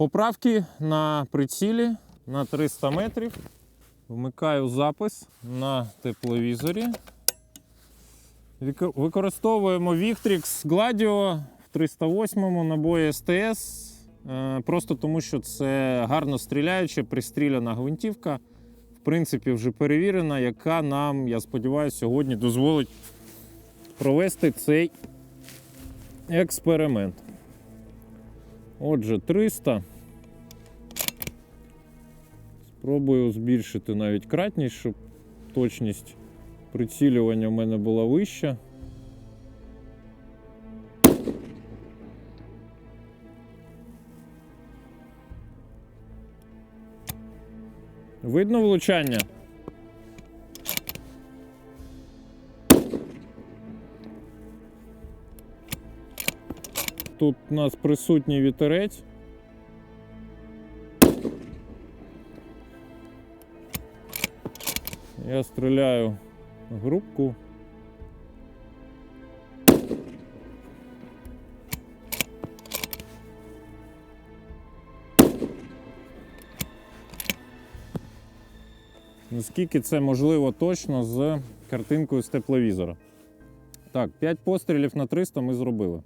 Поправки на прицілі на 300 метрів. Вмикаю запис на тепловізорі. Використовуємо Victrix Gladio в 308 набої СТС. е, Просто тому, що це гарно стріляюча, пристріляна гвинтівка. В принципі, вже перевірена, яка нам, я сподіваюся, сьогодні дозволить провести цей експеримент. Отже, 300. Спробую збільшити навіть кратність, щоб точність прицілювання в мене була вища. Видно влучання? Тут у нас присутній вітерець. Я стріляю грубку. Наскільки це можливо точно з картинкою з тепловізора. Так, 5 пострілів на 300 ми зробили.